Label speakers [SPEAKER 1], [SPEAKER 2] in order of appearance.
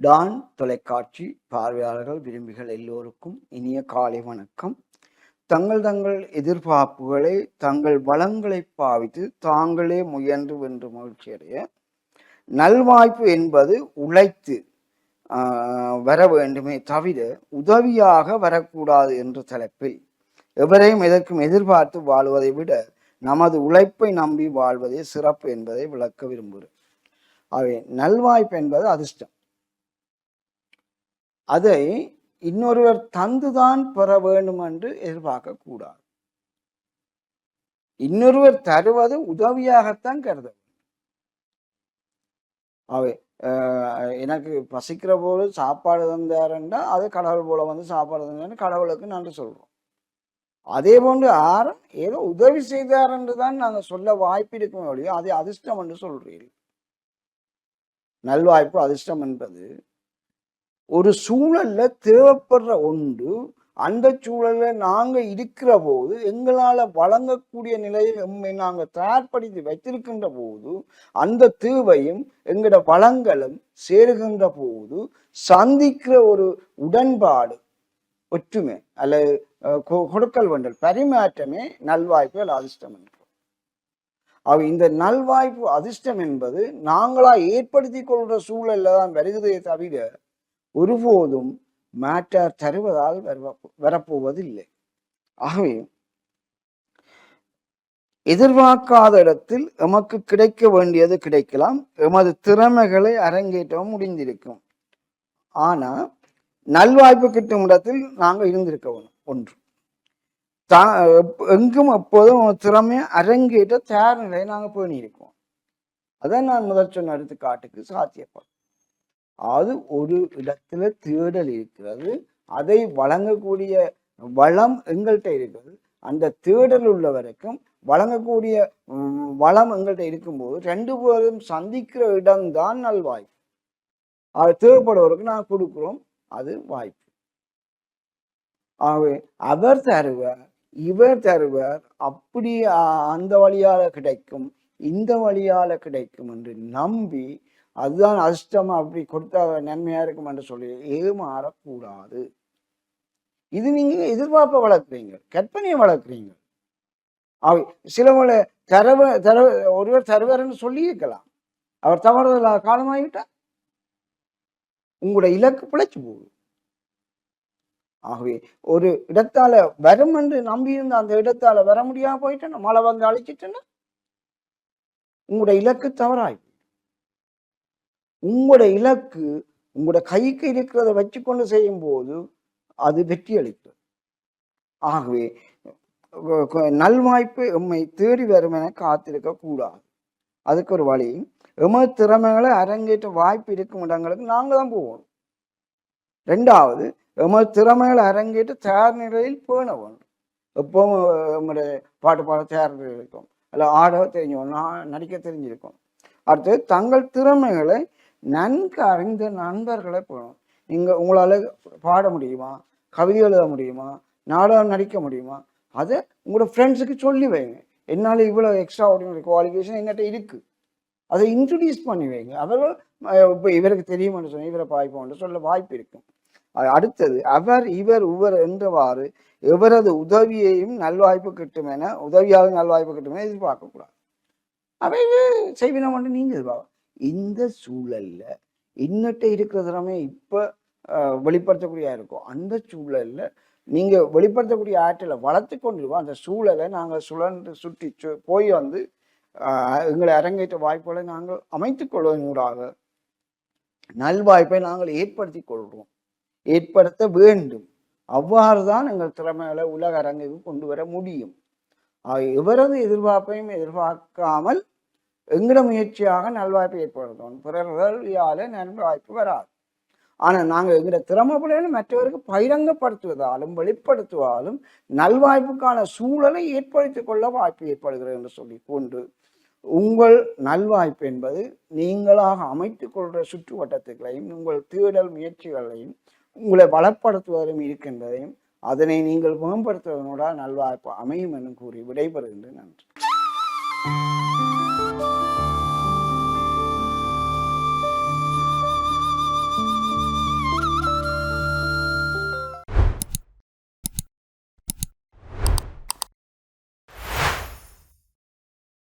[SPEAKER 1] Don தொலைக்காட்சி பார்வையாளர்கள் விரும்பிகள் எல்லோருக்கும் இனிய காலை வணக்கம். தங்கள் தங்கள் எதிர்பார்ப்புகளை தங்கள் வளங்களை பாவித்து தாங்களே முயன்று வென்று மகிழ்ச்சியடைய நல்வாய்ப்பு என்பது உழைத்து வர வேண்டுமே தவிர உதவியாக வரக்கூடாது என்ற தலைப்பில் எவரையும் எதற்கும் எதிர்பார்த்து வாழ்வதை விட நமது உழைப்பை நம்பி வாழ்வதே சிறப்பு என்பதை விளக்க விரும்புகிறேன். ஆகவே நல்வாய்ப்பு என்பது அதிர்ஷ்டம். அதை இன்னொருவர் தந்துதான் பெற வேண்டும் என்று எதிர்பார்க்க கூடாது. இன்னொருவர் தருவது உதவியாகத்தான் கருத அவை எனக்கு பசிக்கிற போது சாப்பாடு தந்தாருன்னா அது கடவுள் போல வந்து சாப்பாடு தந்தாருன்னு கடவுளுக்கு நன்றி சொல்றோம். அதே போன்று ஆரன் ஏதோ உதவி செய்தார் என்று தான் நாங்கள் சொல்ல வாய்ப்பு இருக்குமே ஒழிய அதை அதிர்ஷ்டம் என்று சொல்றீர்கள். நல்வாய்ப்பு அதிர்ஷ்டம் என்பது ஒரு சூழல்ல தேவைப்படுற ஒன்று அந்த சூழல்ல நாங்க இருக்கிற போது எங்களால வழங்கக்கூடிய நிலையை எம்மை நாங்க தயார்படுத்தி வைத்திருக்கின்ற போது அந்த தேவையும் எங்களோட வளங்களும் சேருகின்ற போது சந்திக்கிற ஒரு உடன்பாடு ஒற்றுமை அல்லது கொடுக்கல் வண்டல். பரிமாற்றமே நல்வாய்ப்பு அல்ல அதிர்ஷ்டம் என்றோம் அவ இந்த நல்வாய்ப்பு அதிர்ஷ்டம் என்பது நாங்களா ஏற்படுத்தி கொள்கிற சூழல்ல தான் வருகிறதே தவிர ஒருபோதும் மேட்டர் தருவதால் வரப்போ- வரப்போவதில்லை. ஆகவே எதிர்பார்க்காத இடத்தில் எமக்கு கிடைக்க வேண்டியது கிடைக்கலாம். எமது திறமைகளை அரங்கேற்றவும் முடிந்திருக்கும். ஆனா நல்வாய்ப்பு கிட்டும் இடத்தில் நாங்கள் இருந்திருக்க வேணும். ஒன்று. தா எங்கும் எப்போதும் ஒரு திறமையை அரங்கேற்ற தயார் நிலையை நாங்கள் பேணியிருக்கோம் அதான் நான் முதல் சொன்ன எடுத்துக்காட்டுக்கு சாத்தியப்படும். அது ஒரு இடத்துல தேடல் இருக்கிறது. அதை வழங்கக்கூடிய வளம் எங்கள்கிட்ட இருக்கிறது. அந்த தேடல் உள்ள வரைக்கும் வழங்கக்கூடிய வளம் எங்கள்கிட்ட இருக்கும்போது ரெண்டு பேரும் சந்திக்கிற இடம்தான் நல்வாய்ப்பு. அது தேவைப்படுவதற்கு நாங்கள் கொடுக்குறோம். அது வாய்ப்பு. ஆகவே அவர் தருவார் இவர் தருவார். அப்படி அந்த வழியால கிடைக்கும் இந்த வழியால கிடைக்கும் என்று நம்பி அதுதான் அஷ்டம் அப்படி கொடுத்தா நன்மையா இருக்கும் என்று சொல்லி ஏமாறக்கூடாது. இது நீங்க எதிர்பார்ப்பை வளர்க்குறீங்க கற்பனையை வளர்க்குறீங்க. அவை சிலவங்களை தரவ தர ஒருவர் தருவார்னு சொல்லியிருக்கலாம். அவர் தவறுதலா காலமாகிவிட்டா உங்களோட இலக்கு பிழைச்சு போகுது. ஆகவே ஒரு இடத்தால வரும் என்று நம்பியிருந்த அந்த இடத்தால வர முடியாம போயிட்டேன்னா மழை வந்து அழிச்சிட்டேன்னா உங்களோட இலக்கு தவறாய். உங்களோட இலக்கு உங்களோட கைக்கு இருக்கிறத வச்சுக்கொண்டு செய்யும் போது அது வெற்றி அளிக்கிறது ஆகவே நல்வாய்ப்பு எம்மை தேடி வரும் என காத்திருக்க கூடாது. அதுக்கு ஒரு வழி எம திறமைகளை அரங்கேற்ற வாய்ப்பு இருக்கும் இடங்களுக்கு நாங்க தான் போகணும். ரெண்டாவது எமது திறமைகளை அரங்கேற்ற தயார் நிலையில் பேண வேண்டும். எப்பவும் நம்முடைய பாட்டு பாட தயார் நிலையில் இருக்கும். அல்ல ஆட தெரிஞ்சோம் நான் நடிக்க தெரிஞ்சிருக்கும். அடுத்து தங்கள் திறமைகளை நன்கு அறிந்த நண்பர்களை போகணும் நீங்கள் உங்களால் பாட முடியுமா? கவிதை எழுத முடியுமா? நாடகம் நடிக்க முடியுமா? அதை உங்களோட ஃப்ரெண்ட்ஸுக்கு சொல்லி வைங்க. என்னால் இவ்வளோ எக்ஸ்ட்ரா ஆர்டினரி குவாலிஃபிகேஷன் எங்கிட்ட இருக்குது அதை இன்ட்ரடியூஸ் பண்ணி வைங்க. அவர்கள் இப்போ இவருக்கு தெரியுமான்னு சொன்னால் இவரை வாய்ப்பு சொல்ல வாய்ப்பு இருக்கும். அடுத்தது அவர் இவர் உவர் என்றவாறு எவரது உதவியையும் நல்வாய்ப்பு கிட்டும் என உதவியாக நல்வாய்ப்பு கிட்டும் என எதிர்பார்க்கக்கூடாது. அவை செய்வினம் என்று நீங்க எதிர்பார்க்க இந்த சூழல்ல இன்னட்ட இருக்கிற திறமை இப்ப வெளிப்படுத்தக்கூடிய இருக்கும் அந்த சூழல்ல நீங்க வெளிப்படுத்தக்கூடிய ஆற்றலை வளர்த்து கொண்டிருக்கோம். அந்த சூழலை நாங்கள் சுழன்று சுற்றி சு- போய் வந்து எங்களை அரங்கேற்ற வாய்ப்புகளை நாங்கள் அமைத்துக் கொள்வதனூடாக நல்வாய்ப்பை நாங்கள் ஏற்படுத்தி கொள்கிறோம். ஏற்படுத்த வேண்டும். அவ்வாறு தான் எங்கள் திறமைகளை உலக அரங்குக்கு கொண்டு வர முடியும். எவரது எதிர்பார்ப்பையும் எதிர்பார்க்காமல் எங்கட முயற்சியாக நல்வாய்ப்பு ஏற்படுத்தணும் பிறர்களால நல்வாய்ப்பு வராது. ஆனால் நாங்கள் எங்கட திறமைப்படையில மற்றவருக்கு பகிரங்கப்படுத்துவதாலும் வெளிப்படுத்துவதாலும் நல்வாய்ப்புக்கான சூழலை ஏற்படுத்தி கொள்ள வாய்ப்பு ஏற்படுகிறது என்று சொல்லி கொண்டு உங்கள் நல்வாய்ப்பு என்பது நீங்களாக அமைத்துக் கொள்கிற சுற்றுவட்டத்துக்களையும் உங்கள் தேடல் முயற்சிகளையும் உங்களை வளப்படுத்துவதும் இருக்கின்றதையும் அதனை நீங்கள் மேம்படுத்துவதனோட நல்வாய்ப்பு அமையும் என்று கூறி விடைபெறுகின்ற நன்றி.